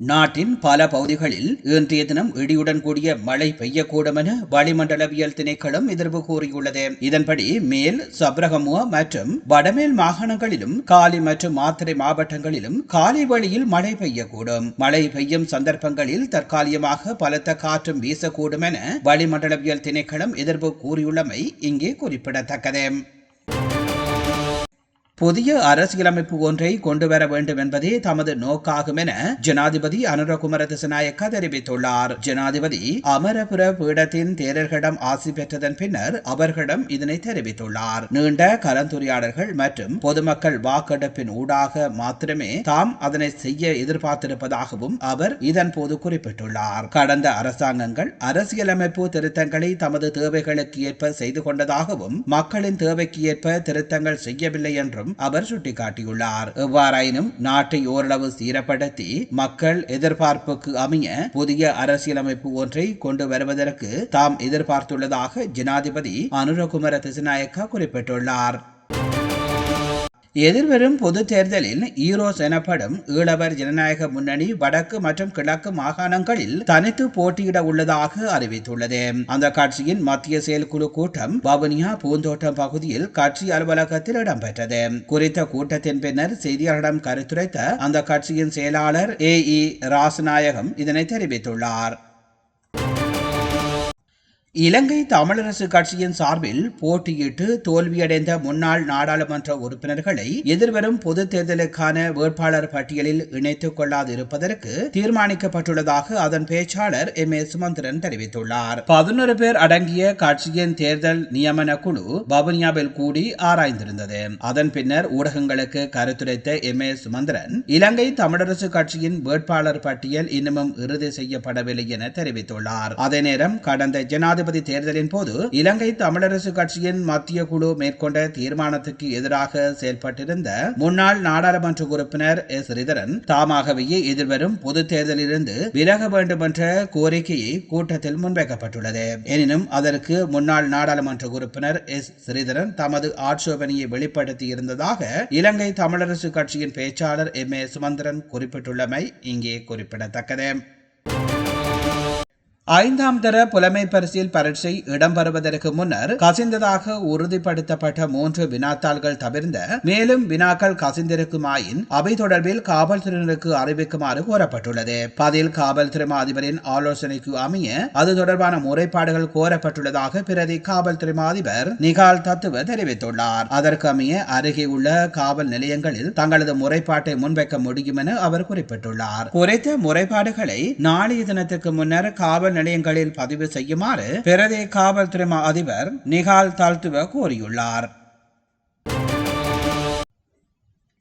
நாட்டின் பல பகுதிகளில் இன்றைய தினம் இடியுடன் கூடிய மழை பெய்யக்கூடும் என வளிமண்டலவியல் திணைக்களம் எதிர்வு கூறியுள்ளது. இதன்படி மேல் சப்ரகமுவா மற்றும் வடமேல் மாகாணங்களிலும் காலி மற்றும் மாத்திரை மாவட்டங்களிலும் காலை வழியில் மழை பெய்யக்கூடும். மழை பெய்யும் சந்தர்ப்பங்களில் தற்காலிகமாக பலத்த காற்றும் வீசக்கூடும் என வளிமண்டலவியல் திணைக்களம் எதிர்வு கூறியுள்ளமை இங்கே குறிப்பிடத்தக்கது. புதிய அரசியலமைப்பு ஒன்றை கொண்டு வர வேண்டும் என்பதே தமது நோக்காகும் என ஜனாதிபதி அனுரகுமர திசநாயக்க தெரிவித்துள்ளார். ஜனாதிபதி அமரபுர பீடத்தின் தேரர்களிடம் ஆசி பெற்றதன் பின்னர் அவர்களிடம் இதனை தெரிவித்துள்ளார். நீண்ட கலந்துரையாடல்கள் மற்றும் பொதுமக்கள் வாக்கெடுப்பின் ஊடாக மாத்திரமே தாம் அதனை செய்ய எதிர்பார்த்திருப்பதாகவும் அவர் இதன் போது குறிப்பிட்டுள்ளார். கடந்த அரசாங்கங்கள் அரசியலமைப்பு திருத்தங்களை தமது தேவைகளுக்கு ஏற்ப செய்து கொண்டதாகவும் மக்களின் தேவைக்கு ஏற்ப திருத்தங்கள் செய்யவில்லை என்றும் என்றும் அவர் சுட்டிக்காட்டியுள்ளார். எவ்வாறாயினும் நாட்டை ஓரளவு சீரப்படுத்தி மக்கள் எதிர்பார்ப்புக்கு அமைய புதிய அரசியலமைப்பு ஒன்றை கொண்டு வருவதற்கு தாம் எதிர்பார்த்துள்ளதாக ஜனாதிபதி அனுரகுமர திசநாயக்கா குறிப்பிட்டுள்ளார். எதிர்வரும் பொது தேர்தலில் ஈரோஸ் எனப்படும் ஈழவர் ஜனநாயக முன்னணி வடக்கு மற்றும் கிழக்கு மாகாணங்களில் தனித்து போட்டியிட உள்ளதாக அறிவித்துள்ளது. அந்த கட்சியின் மத்திய செயற்குழு கூட்டம் வவுனியா பூந்தோட்டம் பகுதியில் கட்சி அலுவலகத்தில் இடம்பெற்றது. குறித்த கூட்டத்தின் பின்னர் செய்தியாளரிடம் கருத்துரைத்த அந்த கட்சியின் செயலாளர் ஏ இ ராசநாயகம் இதனை தெரிவித்துள்ளார். இலங்கை தமிழரசு கட்சியின் சார்பில் போட்டியிட்டு தோல்வியடைந்த முன்னாள் நாடாளுமன்ற உறுப்பினர்களை எதிர்வரும் பொது தேர்தலுக்கான வேட்பாளர் பட்டியலில் இணைத்துக் கொள்ளாது இருப்பதற்கு தீர்மானிக்கப்பட்டுள்ளதாக அதன் பேச்சாளர் எம். ஏ. சுமந்திரன் தெரிவித்துள்ளார். பதினொரு பேர் அடங்கிய கட்சியின் தேர்தல் நியமன குழு பவனியாவில் கூடி ஆராய்ந்திருந்தது. அதன் பின்னர் ஊடகங்களுக்கு கருத்துரைத்த எம். ஏ. சுமந்திரன் இலங்கை தமிழரசு கட்சியின் வேட்பாளர் பட்டியல் இன்னமும் இறுதி செய்யப்படவில்லை என தெரிவித்துள்ளார். அதே நேரம் கடந்த ஜனாதிபதி ஜனாதிபதி தேர்தலின் போது இலங்கை தமிழரசு கட்சியின் மத்திய குழு மேற்கொண்ட தீர்மானத்துக்கு எதிராக செயல்பட்டிருந்த முன்னாள் நாடாளுமன்ற உறுப்பினர் எஸ். ஸ்ரீதரன் தாமாகவே எதிர்வரும் பொது தேர்தலிலிருந்து விலக வேண்டும் என்ற கோரிக்கையை கூட்டத்தில் முன்வைக்கப்பட்டுள்ளது. எனினும் அதற்கு முன்னாள் நாடாளுமன்ற உறுப்பினர் எஸ். ஸ்ரீதரன் தமது ஆட்சேபனையை வெளிப்படுத்தி இருந்ததாக இலங்கை தமிழரசு கட்சியின் பேச்சாளர் எம். ஏ. சுமந்திரன் குறிப்பிட்டுள்ளமை இங்கே குறிப்பிடத்தக்கது. ஐந்தாம் தர புலமை பரிசில் பரீட்சை இடம்பெறுவதற்கு முன்னர் கசிந்ததாக உறுதிப்படுத்தப்பட்ட மூன்று வினாத்தாள்கள் தவிர்ந்த மேலும் வினாக்கள் கசிந்திருக்குமாயின் அவை தொடர்பில் காவல்துறையினருக்கு அறிவிக்குமாறு கோரப்பட்டுள்ளது. பதில் காவல்துறை அதிபரின் ஆலோசனைக்கு அமைய அது தொடர்பான முறைப்பாடுகள் கோரப்பட்டுள்ளதாக பிரதி காவல்துறை அதிபர் நிகால் தத்துவ தெரிவித்துள்ளார். அதற்கு அமைய அருகே உள்ள காவல் நிலையங்களில் தங்களது முறைப்பாட்டை முன்வைக்க முடியும் என அவர் குறிப்பிட்டுள்ளார். குறித்த முறைப்பாடுகளை நாளைய தினத்துக்கு முன்னர் காவல் நிலையங்களில் பதிவு செய்யுமாறு பிரதே காவல்துறை அதிபர் நிகால் தாழ்த்துவ கோரியுள்ளார்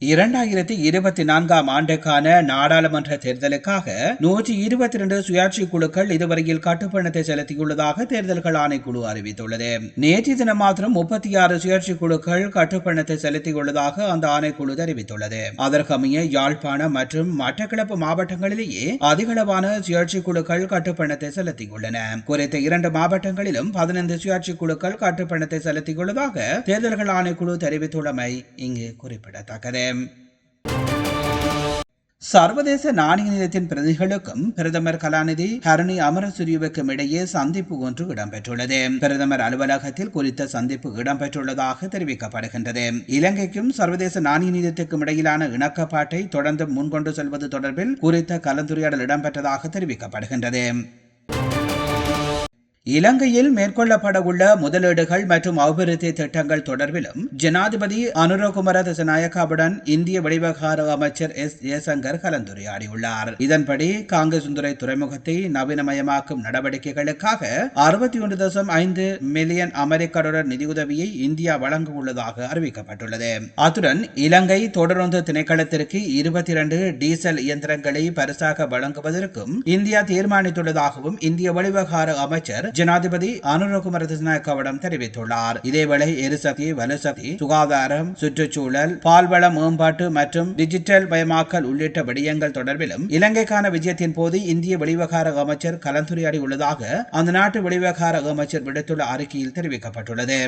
இரண்டாயிரத்தி இருபத்தி நான்காம் ஆண்டுக்கான நாடாளுமன்ற தேர்தலுக்காக நூற்றி இருபத்தி இரண்டு சுயாட்சி குழுக்கள் இதுவரையில் கட்டுப்பணத்தை செலுத்தியுள்ளதாக தேர்தல்கள் ஆணைக்குழு அறிவித்துள்ளது. நேற்று தினம் மாத்திரம் முப்பத்தி ஆறு சுயாட்சி குழுக்கள் கட்டுப்பணத்தை செலுத்தியுள்ளதாக அந்த ஆணைக்குழு தெரிவித்துள்ளது. அதற்கமைய யாழ்ப்பாணம் மற்றும் மட்டக்களப்பு மாவட்டங்களிலேயே அதிகளவான சுயாட்சி குழுக்கள் கட்டுப்பணத்தை செலுத்தியுள்ளன. குறித்த இரண்டு மாவட்டங்களிலும் பதினைந்து சுயாட்சி குழுக்கள் கட்டுப்பணத்தை செலுத்தியுள்ளதாக தேர்தல்கள் ஆணைக்குழு தெரிவித்துள்ளமை இங்கு குறிப்பிடத்தக்கது. சர்வதேச நாணய நிதியத்தின் பிரதிகளுக்கும் பிரதமர் கலாநிதி ஹரணி அமரசூரியவுக்கும் இடையே சந்திப்பு ஒன்று இடம்பெற்றுள்ளது. பிரதமர் அலுவலகத்தில் குறித்த சந்திப்பு இடம்பெற்றுள்ளதாக தெரிவிக்கப்படுகின்றது. இலங்கைக்கும் சர்வதேச நாணய நிதியத்துக்கும் இடையிலான இணக்கப்பாட்டை தொடர்ந்து முன்கொண்டு செல்வது தொடர்பில் குறித்த கலந்துரையாடல் இடம்பெற்றதாக தெரிவிக்கப்படுகின்றது. இலங்கையில் மேற்கொள்ளப்படவுள்ள முதலீடுகள் மற்றும் அபிவிருத்தி திட்டங்கள் தொடர்பிலும் ஜனாதிபதி அனுரகுமர திசநாயக்காவுடன் இந்திய வெளிவகார அமைச்சர் எஸ் ஜெயசங்கர் கலந்துரையாடியுள்ளார். இதன்படி காங்கேசுந்துறை துறைமுகத்தை நவீனமயமாக்கும் நடவடிக்கைகளுக்காக அறுபத்தி ஒன்று தசம் ஐந்து மில்லியன் அமெரிக்க டாலர் நிதியுதவியை இந்தியா வழங்க உள்ளதாக அறிவிக்கப்பட்டுள்ளது. அத்துடன் இலங்கை தொடருந்து திணைக்களத்திற்கு இருபத்தி இரண்டு டீசல் இயந்திரங்களை பரிசாக வழங்குவதற்கும் இந்தியா தீர்மானித்துள்ளதாகவும் இந்திய வெளிவகார அமைச்சர் ஜனாதிபதி அனுரகுமார திசாநாயக்கவிடம் தெரிவித்துள்ளார். இதேவேளை எரிசக்தி வலுசக்தி சுகாதாரம் சுற்றுச்சூழல் பால்வள மேம்பாட்டு மற்றும் டிஜிட்டல் மயமாக்கல் உள்ளிட்ட விடயங்கள் தொடர்பிலும் இலங்கைக்கான விஜயத்தின் போது இந்திய வெளிவகார அமைச்சர் கலந்துரையாடி உள்ளதாக அந்த நாட்டு வெளிவகார அமைச்சர் விடுத்துள்ள அறிக்கையில் தெரிவிக்கப்பட்டுள்ளது.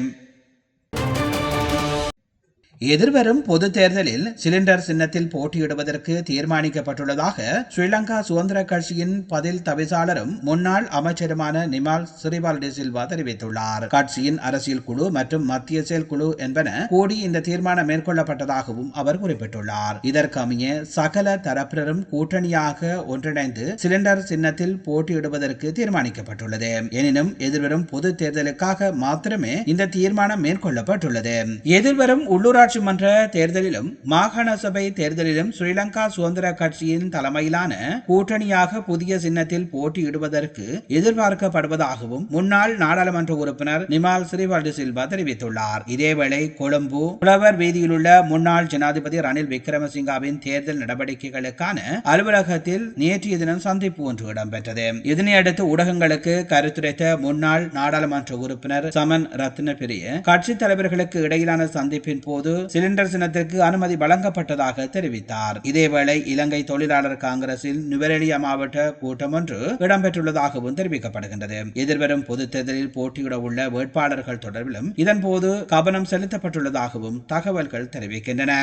எதிர்வரும் பொது தேர்தலில் சிலிண்டர் சின்னத்தில் போட்டியிடுவதற்கு தீர்மானிக்கப்பட்டுள்ளதாக ஸ்ரீலங்கா சுதந்திர கட்சியின் பதில் தவிசாளரும் முன்னாள் அமைச்சருமான நிமால் சிறிபால் சில்வா தெரிவித்துள்ளார். கட்சியின் அரசியல் குழு மற்றும் மத்திய செயல் குழு என்பன கூடி இந்த தீர்மானம் மேற்கொள்ளப்பட்டதாகவும் அவர் குறிப்பிட்டுள்ளார். இதற்கமைய சகல தரப்பினரும் கூட்டணியாக ஒன்றிணைந்து சிலிண்டர் சின்னத்தில் போட்டியிடுவதற்கு தீர்மானிக்கப்பட்டுள்ளது. எனினும் எதிர்வரும் பொது தேர்தலுக்காக மாத்திரமே இந்த தீர்மானம் மேற்கொள்ளப்பட்டுள்ளது. எதிர்வரும் உள்ளூராட்சி உள்ளாட்சி மன்ற தேர்தலிலும் மாகாண சபை தேர்தலிலும் ஸ்ரீலங்கா சுதந்திர கட்சியின் தலைமையிலான கூட்டணியாக புதிய சின்னத்தில் போட்டியிடுவதற்கு எதிர்பார்க்கப்படுவதாகவும் முன்னாள் நாடாளுமன்ற உறுப்பினர் நிமால் சிறிவால்டு சில்வா தெரிவித்துள்ளார். இதேவேளை கொழும்பு புலவர் வீதியில் உள்ள முன்னாள் ஜனாதிபதி ரணில் விக்ரமசிங்காவின் தேர்தல் நடவடிக்கைகளுக்கான அலுவலகத்தில் நேற்றைய தினம் சந்திப்பு ஒன்று இடம்பெற்றது. இதனையடுத்து ஊடகங்களுக்கு கருத்துரைத்த முன்னாள் நாடாளுமன்ற உறுப்பினர் சமன் ரத்ன பிரிய கட்சித் தலைவர்களுக்கு இடையிலான சந்திப்பின் போது சிலிண்டர் சின்னத்திற்கு அனுமதி வழங்கப்பட்டதாக தெரிவித்தார். இதேவேளை இலங்கை தொழிலாளர் காங்கிரஸில் நுவரெலியா மாவட்ட கூட்டம் ஒன்று இடம்பெற்றுள்ளதாகவும் தெரிவிக்கப்படுகின்றது. எதிர்வரும் பொது தேர்தலில் போட்டியிட உள்ள வேட்பாளர்கள் தொடர்பிலும் இதன்போது கவனம் செலுத்தப்பட்டுள்ளதாகவும் தகவல்கள் தெரிவிக்கின்றன.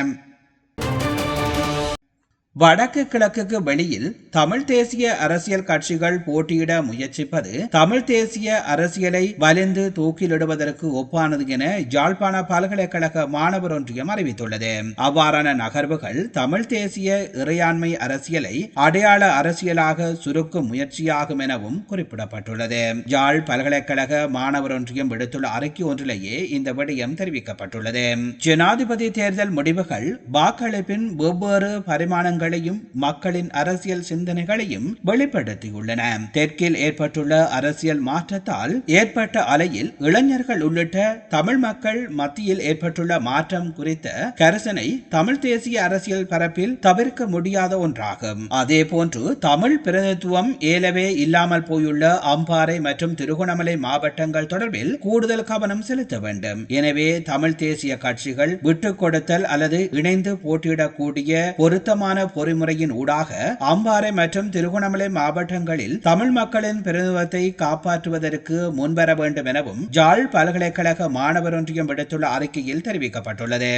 வடக்கு கிழக்குக்கு வெளியில் தமிழ் தேசிய அரசியல் கட்சிகள் போட்டியிட முயற்சிப்பது தமிழ் தேசிய அரசியலை வலிந்து தூக்கிலிடுவதற்கு ஒப்பானது என யாழ்ப்பாண பல்கலைக்கழக மாணவர் ஒன்றியம் அறிவித்துள்ளது. அவ்வாறான நகர்வுகள் தமிழ் தேசிய இறையாண்மை அரசியலை அடையாள அரசியலாக சுருக்கும் முயற்சியாகும் எனவும் குறிப்பிடப்பட்டுள்ளது. யாழ் பல்கலைக்கழக மாணவர் ஒன்றியம் விடுத்துள்ள அறிக்கை ஒன்றிலேயே இந்த விடயம் தெரிவிக்கப்பட்டுள்ளது. ஜனாதிபதி தேர்தல் முடிவுகள் வாக்களிப்பின் வெவ்வேறு பரிமாணங்கள் கருத்துக்களையும் மக்களின் அரசியல் சிந்தனைகளையும் வெளிப்படுத்தியுள்ளன. தெற்கில் ஏற்பட்டுள்ள அரசியல் மாற்றத்தால் ஏற்பட்ட அலையில் இளைஞர்கள் உள்ளிட்ட தமிழ் மக்கள் மத்தியில் ஏற்பட்டுள்ள மாற்றம் குறித்த கரசனை தமிழ் தேசிய அரசியல் பரப்பில் தவிர்க்க முடியாத ஒன்றாகும். அதே போன்று தமிழ் பிரதித்துவம் ஏலவே இல்லாமல் போயுள்ள அம்பாறை மற்றும் திருகோணமலை மாவட்டங்கள் தொடர்பில் கூடுதல் கவனம் செலுத்த வேண்டும். எனவே தமிழ் தேசிய கட்சிகள் விட்டுக் கொடுத்தல் அல்லது இணைந்து போட்டியிடக்கூடிய பொருத்தமான பொறிமுறையின் ஊடாக அம்பாறை மற்றும் திருகோணமலை மாவட்டங்களில் தமிழ் மக்களின் பிரதிநிதித்துவத்தை காப்பாற்றுவதற்கு முன்வர வேண்டும் எனவும் ஜாழ் பல்கலைக்கழக மாணவர் ஒன்றியம் விடுத்துள்ள அறிக்கையில் தெரிவிக்கப்பட்டுள்ளது.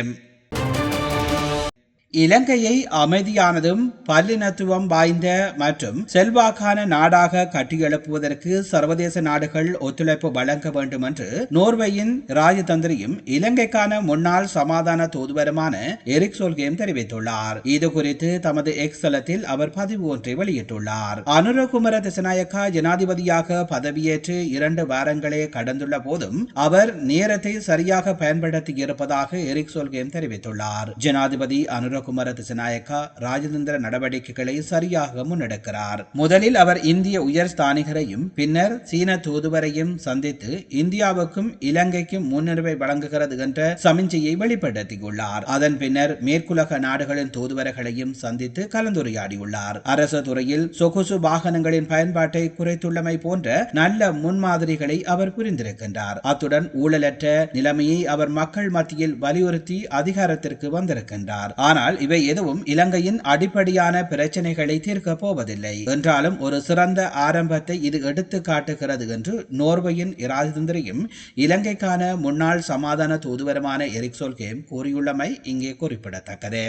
இலங்கையை அமைதியானதும் பல்லினத்துவம் வாய்ந்த மற்றும் செல்வாக்கான நாடாக கட்டியெழுப்புவதற்கு சர்வதேச நாடுகள் ஒத்துழைப்பு வழங்க வேண்டும் என்று நோர்வேயின் ராஜதந்திரியும் இலங்கைக்கான முன்னாள் சமாதான தூதுவருமான எரிக் சோல்கேம் தெரிவித்துள்ளார். இது குறித்து தமது எக்ஸ் தளத்தில் அவர் பதிவு ஒன்றை வெளியிட்டுள்ளார். அனுரகுமர திசநாயக்கா ஜனாதிபதியாக பதவியேற்று இரண்டு வாரங்களே கடந்துள்ள போதும் அவர் நேரத்தை சரியாக பயன்படுத்தி இருப்பதாக எரிக் சோல்கேம் தெரிவித்துள்ளார். ஜனாதிபதி அனுர குமர திசநாயக்கா ராஜதந்திர நடவடிக்கைகளை சரியாக முன்னெடுக்கிறார். முதலில் அவர் இந்திய உயர் ஸ்தானிகரையும் பின்னர் சீன தூதுவரையும் சந்தித்து இந்தியாவுக்கும் இலங்கைக்கும் முன்னுரிமை வழங்குகிறது என்ற சமிஞ்சையை வெளிப்படுத்தியுள்ளார். அதன் பின்னர் மேற்குலக நாடுகளின் தூதுவர்களையும் சந்தித்து கலந்துரையாடியுள்ளார். அரச துறையில் சொகுசு வாகனங்களின் பயன்பாட்டை குறைத்துள்ளமை போன்ற நல்ல முன்மாதிரிகளை அவர் புரிந்திருக்கின்றார். அத்துடன் ஊழலற்ற நிலைமையை அவர் மக்கள் மத்தியில் வலியுறுத்தி அதிகாரத்திற்கு வந்திருக்கின்றார். ஆனால் ஆனால் இவை எதுவும் இலங்கையின் அடிப்படையான பிரச்சனைகளை தீர்க்கப் போவதில்லை. என்றாலும் ஒரு சிறந்த ஆரம்பத்தை இது எடுத்து காட்டுகிறது என்று நோர்வையின் இராஜதந்திரியும் இலங்கைக்கான முன்னாள் சமாதான தூதுவருமான எரிக்சோல்கேம் கூறியுள்ளமை இங்கே குறிப்பிடத்தக்கது.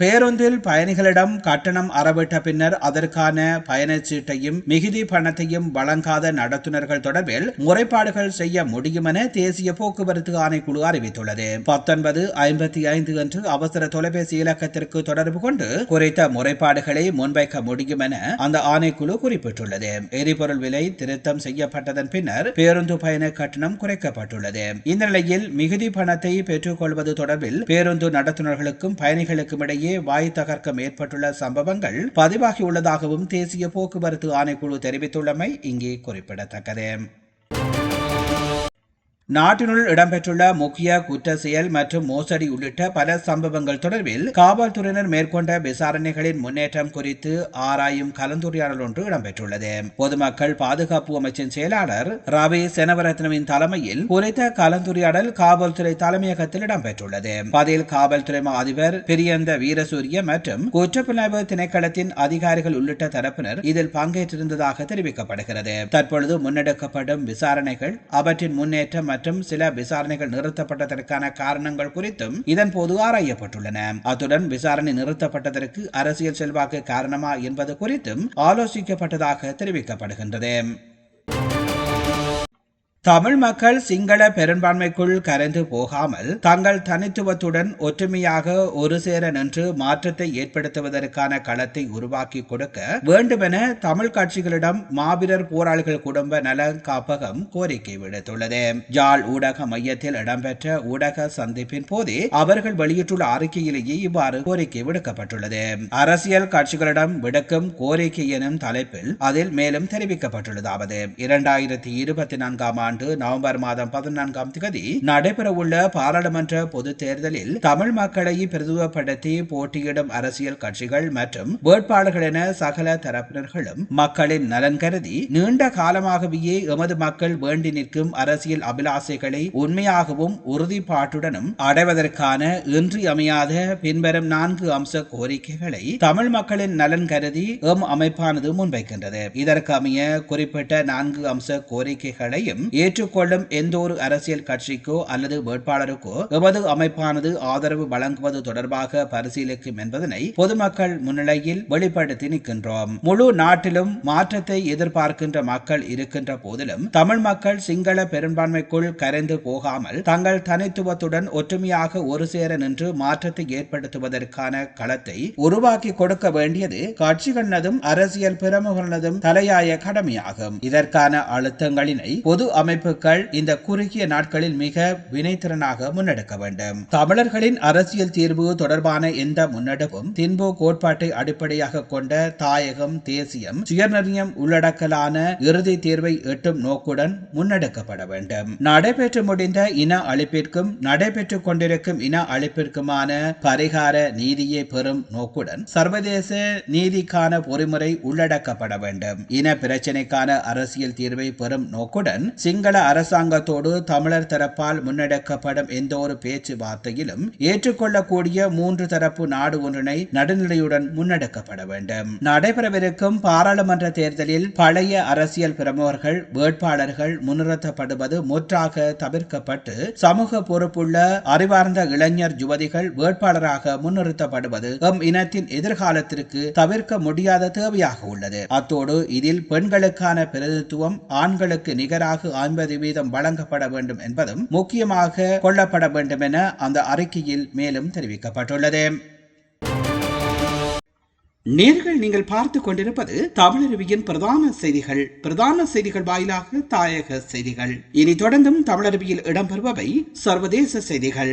பேருந்தில் பயணிகளிடம் கட்டணம் அறவிட்ட பின்னர் அதற்கான பயணச்சீட்டையும் மிகுதி பணத்தையும் வழங்காத நடத்துனர்கள் தொடர்பில் முறைப்பாடுகள் செய்ய முடியும் என தேசிய போக்குவரத்து ஆணைக்குழு அறிவித்துள்ளது. பத்தொன்பது ஐம்பத்தி ஐந்து என்று அவசர தொலைபேசி இலக்கத்திற்கு தொடர்பு கொண்டு குறித்த முறைப்பாடுகளை முன்வைக்க முடியும் என அந்த ஆணைக்குழு குறிப்பிட்டுள்ளது. எரிபொருள் விலை திருத்தம் செய்யப்பட்டதன் பின்னர் பேருந்து பயண கட்டணம் குறைக்கப்பட்டுள்ளது. இந்த நிலையில் மிகுதி பணத்தை பெற்றுக் கொள்வது தொடர்பில் பேருந்து நடத்துனர்களுக்கும் பயணிகளுக்கும் இடையே இடையே வாய் தகர்க்கம் ஏற்பட்டுள்ள சம்பவங்கள் பதிவாகியுள்ளதாகவும் தேசிய போக்குவரத்து ஆணைக்குழு தெரிவித்துள்ளமை இங்கே குறிப்பிடத்தக்கது. நாட்டினுள் இடம்பெற்றுள்ள முக்கிய குற்ற செயல் மற்றும் மோசடி உள்ளிட்ட பல சம்பவங்கள் தொடர்பில் காவல்துறையினர் மேற்கொண்ட விசாரணைகளின் முன்னேற்றம் குறித்து ஆராயும் கலந்துரையாடல் ஒன்று இடம்பெற்றுள்ளது. பொதுமக்கள் பாதுகாப்பு அமைச்சின் செயலாளர் ரவி செனவரத்னவின் தலைமையில் குறித்த கலந்துரையாடல் காவல்துறை தலைமையகத்தில் இடம்பெற்றுள்ளது. பதில் காவல்துறை அதிபர் பிரியந்த வீரசூரிய மற்றும் குற்றப்புலனாய்வு திணைக்களத்தின் அதிகாரிகள் உள்ளிட்ட தரப்பினர் இதில் பங்கேற்றிருந்ததாக தெரிவிக்கப்படுகிறது. தற்பொழுது முன்னெடுக்கப்படும் விசாரணைகள் அவற்றின் முன்னேற்றம் மற்றும் சில விசாரணைகள் நிறுத்தப்பட்டதற்கான காரணங்கள் குறித்தும் இதன் போது ஆராயப்பட்டுள்ளன. அத்துடன் விசாரணை நிறுத்தப்பட்டதற்கு அரசியல் செல்வாக்கு காரணமா என்பது குறித்தும் ஆலோசிக்கப்பட்டதாக தெரிவிக்கப்படுகின்றது. தமிழ் மக்கள் சிங்கள பெரும்பான்மைக்குள் கரைந்து போகாமல் தங்கள் தனித்துவத்துடன் ஒற்றுமையாக ஒரு சேர நின்று மாற்றத்தை ஏற்படுத்துவதற்கான களத்தை உருவாக்கி கொடுக்க வேண்டுமென தமிழ் கட்சிகளிடம் மாவீரர் போராளிகள் குடும்ப நல காப்பகம் கோரிக்கை விடுத்துள்ளது. ஜாழ் ஊடக மையத்தில் இடம்பெற்ற ஊடக சந்திப்பின் போதே அவர்கள் வெளியிட்டுள்ள அறிக்கையிலேயே இவ்வாறு கோரிக்கை விடுக்கப்பட்டுள்ளது. அரசியல் கட்சிகளிடம் விடுக்கும் கோரிக்கை எனும் தலைப்பில் அதில் மேலும் தெரிவிக்கப்பட்டுள்ளதாவது. இரண்டாயிரத்தி இருபத்தி நான்காம் ஆண்டு ஆண்டு நவம்பர் மாதம் பதினான்காம் தேதி நடைபெறவுள்ள பாராளுமன்ற பொது தேர்தலில் தமிழ் மக்களை பிரதிநிதிப்படுத்தி போட்டியிடும் அரசியல் கட்சிகள் மற்றும் வேட்பாளர்கள் என சகல தரப்பினர்களும் மக்களின் நலன் கருதி நீண்ட காலமாகவே எமது மக்கள் வேண்டி நிற்கும் அரசியல் அபிலாசைகளை உண்மையாகவும் உறுதிப்பாட்டுடனும் அடைவதற்கான இன்றியமையாத பின்வரும் நான்கு அம்ச கோரிக்கைகளை தமிழ் மக்களின் நலன் கருதி எம் அமைப்பானது முன்வைக்கின்றது. இதற்கு அமைய குறிப்பிட்ட நான்கு அம்ச கோரிக்கைகளையும் ஏ ஏற்றுக்கொள்ளும் எந்த ஒரு அரசியல் கட்சிக்கோ அல்லது வேட்பாளருக்கோ எமது அமைப்பானது ஆதரவு வழங்குவது தொடர்பாக பரிசீலிக்கும் என்பதனை பொதுமக்கள் முன்னிலையில் வெளிப்படுத்தி நிற்கின்றோம். முழு நாட்டிலும் மாற்றத்தை எதிர்பார்க்கின்ற மக்கள் இருக்கின்ற போதிலும் தமிழ் மக்கள் சிங்கள பெரும்பான்மைக்குள் கரைந்து போகாமல் தங்கள் தனித்துவத்துடன் ஒற்றுமையாக ஒரு சேர நின்று மாற்றத்தை ஏற்படுத்துவதற்கான களத்தை உருவாக்கி கொடுக்க வேண்டியது கட்சிகளதும் அரசியல் பிரமுகர்களதும் தலையாய கடமையாகும். இதற்கான அழுத்தங்களினை பொது அமை அமைப்புகள் இந்த குறுகிய நாட்களில் மிக வினைத்திறனாக முன்னெடுக்க வேண்டும். தமிழர்களின் அரசியல் தீர்வு தொடர்பான எந்த முன்னெடுப்பும் தின்போ கோட்பாட்டை அடிப்படையாக கொண்ட தாயகம் தேசியம் சுயநிர்ணயம் உள்ளடக்கலான இறுதி தீர்வை எட்டும் நோக்குடன் முன்னெடுக்கப்பட வேண்டும். நடைபெற்று முடிந்த இன அழிப்பிற்கும் நடைபெற்றுக் கொண்டிருக்கும் இன அழிப்பிற்குமான பரிகார நீதியை பெறும் நோக்குடன் சர்வதேச நீதிக்கான பொறிமுறை உள்ளடக்கப்பட வேண்டும். இன பிரச்சினைக்கான அரசியல் தீர்வை பெறும் நோக்குடன் சிங்கள அரசாங்கத்தோடு தமிழர் தரப்பால் முன்னெடுக்கப்படும் எந்த ஒரு பேச்சுவார்த்தையிலும் ஏற்றுக்கொள்ளக்கூடிய மூன்று தரப்பு நாடு ஒன்றினை நடுநிலையுடன் முன்னெடுக்கப்பட வேண்டும். நடைபெறவிருக்கும் பாராளுமன்ற தேர்தலில் பழைய அரசியல் பிரமுகர்கள் வேட்பாளர்கள் முன்னிறுத்தப்படுவது முற்றாக தவிர்க்கப்பட்டு சமூக பொறுப்புள்ள அறிவார்ந்த இளைஞர் யுவதிகள் வேட்பாளராக முன்னிறுத்தப்படுவது எம் இனத்தின் எதிர்காலத்திற்கு தவிர்க்க முடியாத தேவையாக உள்ளது. அத்தோடு இதில் பெண்களுக்கான பிரதித்துவம் ஆண்களுக்கு நிகராக ஐம்பது வீதம் வழங்கப்பட வேண்டும் என்பதும் முக்கியமாக கொள்ளப்பட வேண்டும் என அந்த அறிக்கையில் மேலும் தெரிவிக்கப்பட்டுள்ளது. நேர்கள் நீங்கள் பார்த்து கொண்டிருப்பது தமிழருவியின் பிரதான செய்திகள். பிரதான செய்திகள் வாயிலாக தாயக செய்திகள். இனி தொடர்ந்தும் தமிழருவியில் இடம்பெறுபவை சர்வதேச செய்திகள்.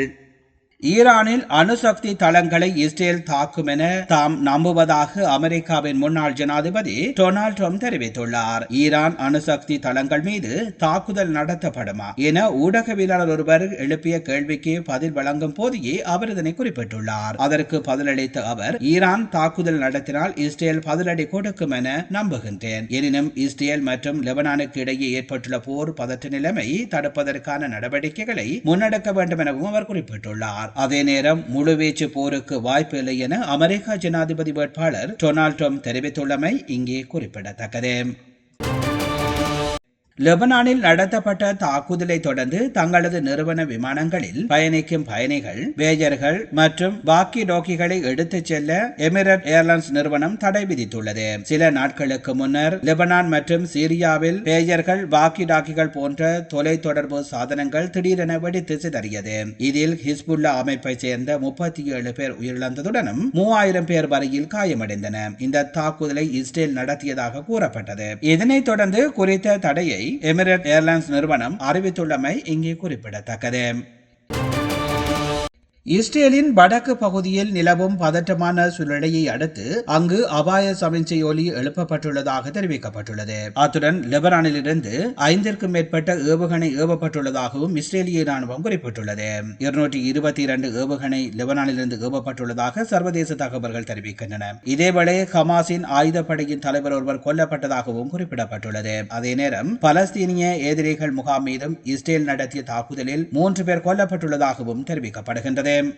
ஈரானில் அணுசக்தி தளங்களை இஸ்ரேல் தாக்கும் என தாம் நம்புவதாக அமெரிக்காவின் முன்னாள் ஜனாதிபதி டொனால்ட் ட்ரம்ப் தெரிவித்துள்ளார். ஈரான் அணுசக்தி தளங்கள் மீது தாக்குதல் நடத்தப்படுமா என ஊடகவியலாளர் ஒருவர் எழுப்பிய கேள்விக்கு பதில் வழங்கும் போதே அவர் இதனை குறிப்பிட்டுள்ளார். அதற்கு பதிலளித்த அவர் ஈரான் தாக்குதல் நடத்தினால் இஸ்ரேல் பதிலடி கொடுக்கும் என நம்புகின்றேன். எனினும் இஸ்ரேல் மற்றும் லெபனானுக்கு இடையே ஏற்பட்டுள்ள போர் பதற்ற நிலைமை தடுப்பதற்கான நடவடிக்கைகளை முன்னெடுக்க வேண்டும் எனவும் அவர் குறிப்பிட்டுள்ளார். அதே நேரம் முழுவீச்சு போருக்கு வாய்ப்பு இல்லை என அமெரிக்க ஜனாதிபதி வேட்பாளர் டொனால்ட் ட்ரம்ப் தெரிவித்துள்ளமை இங்கே குறிப்பிடத்தக்கது. லெபனானில் நடத்தப்பட்ட தாக்குதலை தொடர்ந்து தங்களது நிறுவன விமானங்களில் பயணிக்கும் பயணிகள் வேஜர்கள் மற்றும் வாக்கி டோக்கிகளை எடுத்துச் செல்ல எமிரேட் ஏர்லைன்ஸ் நிறுவனம் தடை விதித்துள்ளது. சில நாட்களுக்கு முன்னர் லெபனான் மற்றும் சீரியாவில் பேஜர்கள் வாக்கி டாக்கிகள் போன்ற தொலைத்தொடர்பு சாதனங்கள் திடீரென வெடித்து சிதறியது. இதில் ஹிஸ்புல்லா அமைப்பை சேர்ந்த முப்பத்தி ஏழு பேர் உயிரிழந்ததுடனும் மூவாயிரம் பேர் வரையில் காயமடைந்தன இந்த தாக்குதலை இஸ்ரேல் நடத்தியதாக கூறப்பட்டது. இதனைத் தொடர்ந்து குறித்த தடையை எமிரேட் ஏர்லைன்ஸ் நிறுவனம் அறிவித்துள்ளமை இங்கே குறிப்பிடத்தக்கது. இஸ்ரேலின் வடக்கு பகுதியில் நிலவும் பதற்றமான சூழ்நிலையை அடுத்து அங்கு அபாய சமிஞ்சை ஒலி எழுப்பப்பட்டுள்ளதாக தெரிவிக்கப்பட்டுள்ளது. அத்துடன் லெபனானிலிருந்து ஐந்திற்கும் மேற்பட்ட ஏவுகணை ஏவப்பட்டுள்ளதாகவும் இஸ்ரேலிய ராணுவம் குறிப்பிட்டுள்ளது. இருநூற்றி இருபத்தி இரண்டு ஏவுகணை லெபனானிலிருந்து ஏவப்பட்டுள்ளதாக சர்வதேச தகவல்கள் தெரிவிக்கின்றன. இதேவேளை ஹமாஸின் ஆயுதப்படையின் தலைவர் ஒருவர் கொல்லப்பட்டதாகவும் குறிப்பிடப்பட்டுள்ளது. அதே நேரம் பலஸ்தீனிய எதிரிகள் முகாம் மீதும் இஸ்ரேல் நடத்திய தாக்குதலில் மூன்று பேர் கொல்லப்பட்டுள்ளதாகவும் தெரிவிக்கப்படுகின்றது. Um,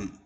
um,